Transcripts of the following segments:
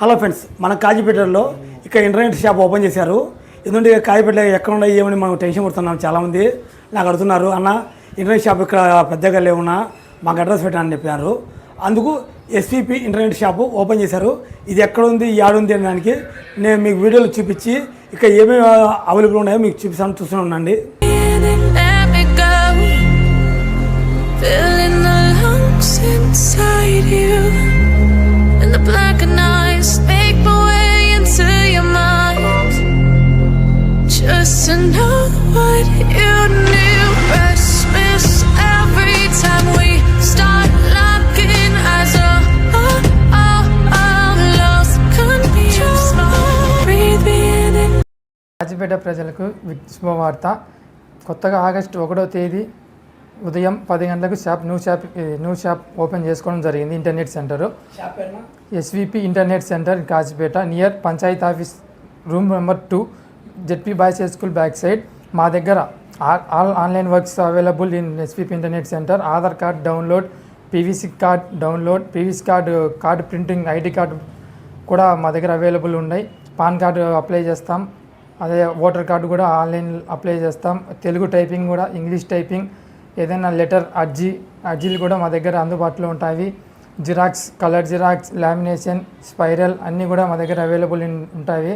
Hello friends మన కాజీపేటలో ఇక్కడ internet shop open చేశారు. ఎందుకంటే కాజీపేటలో ఎక్కడ ఉన్నాయి ఏమని మనం టెన్షన్ పడుతున్నాం చాలామంది. నాకు అడుగుతున్నారు అన్న ఇంటర్నెట్ షాప్ ఇక్కడ పెద్దగా లేవున్నా మాకు అడ్రస్ పెట్టానని చెప్పారు. అందుకు ఎస్పీపీ ఇంటర్నెట్ షాపు ఓపెన్ చేశారు. ఇది ఎక్కడ ఉంది యాడ్ ఉంది అనే దానికి నేను మీకు వీడియోలు చూపించి ఇక్కడ ఏమేమి అవైలబుల్ ఉన్నాయో మీకు చూపిస్తాను చూస్తూనే ఉండండి. రాజపేట ప్రజలకు శుభవార్త. కొత్తగా ఆగస్టు ఒకటో తేదీ ఉదయం పది గంటలకు shop new shop new shop open చేసుకోవడం జరిగింది. Internet centre. SVP internet centre Kazipet near panchayat office room number two ZP boys high school back side. మా దగ్గర all online works available in SPP internet centre. Aadhaar card download PVC card download PVC card card printing ID card కూడా మా దగ్గర available ఉన్నాయి. Pan card apply చేస్తాం. అదే voter card కూడా online apply చేస్తాం. తెలుగు టైపింగ్ కూడా ఇంగ్లీష్ టైపింగ్ ఏదైనా లెటర్ అర్జీ అర్జీలు కూడా మా దగ్గర అందుబాటులో ఉంటాయి. Xerox colour xerox lamination spiral అన్నీ కూడా మా దగ్గర అవైలబుల్ ఉంటాయి.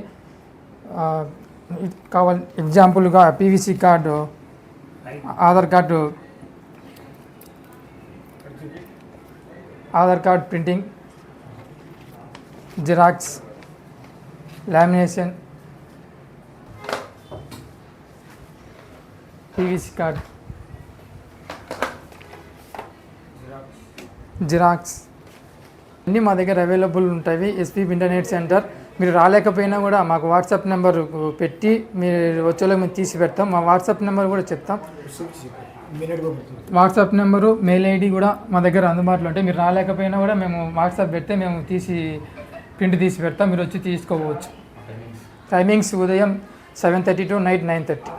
కావాలి. ఎగ్జాంపుల్గా PVC card Aadhaar card Aadhaar card printing xerox lamination PVC card xerox. అన్నీ మా దగ్గర అవైలబుల్ ఉంటాయి. ఎస్పీ ఇంటర్నెట్ సెంటర్ మీరు రాలేకపోయినా కూడా మాకు వాట్సాప్ నెంబర్ పెట్టి మీరు వచ్చేలోకి మేము తీసి పెడతాం. మా వాట్సాప్ నెంబర్ కూడా చెప్తాం. వాట్సాప్ నెంబరు మెయిల్ ఐడి కూడా మా దగ్గర అందుబాటులో ఉంటాయి. మీరు రాలేకపోయినా కూడా మేము వాట్సాప్ పెడితే మేము తీసి ప్రింట్ తీసి పెడతాం. మీరు వచ్చి తీసుకోవచ్చు. టైమింగ్స్ ఉదయం seven thirty to night nine thirty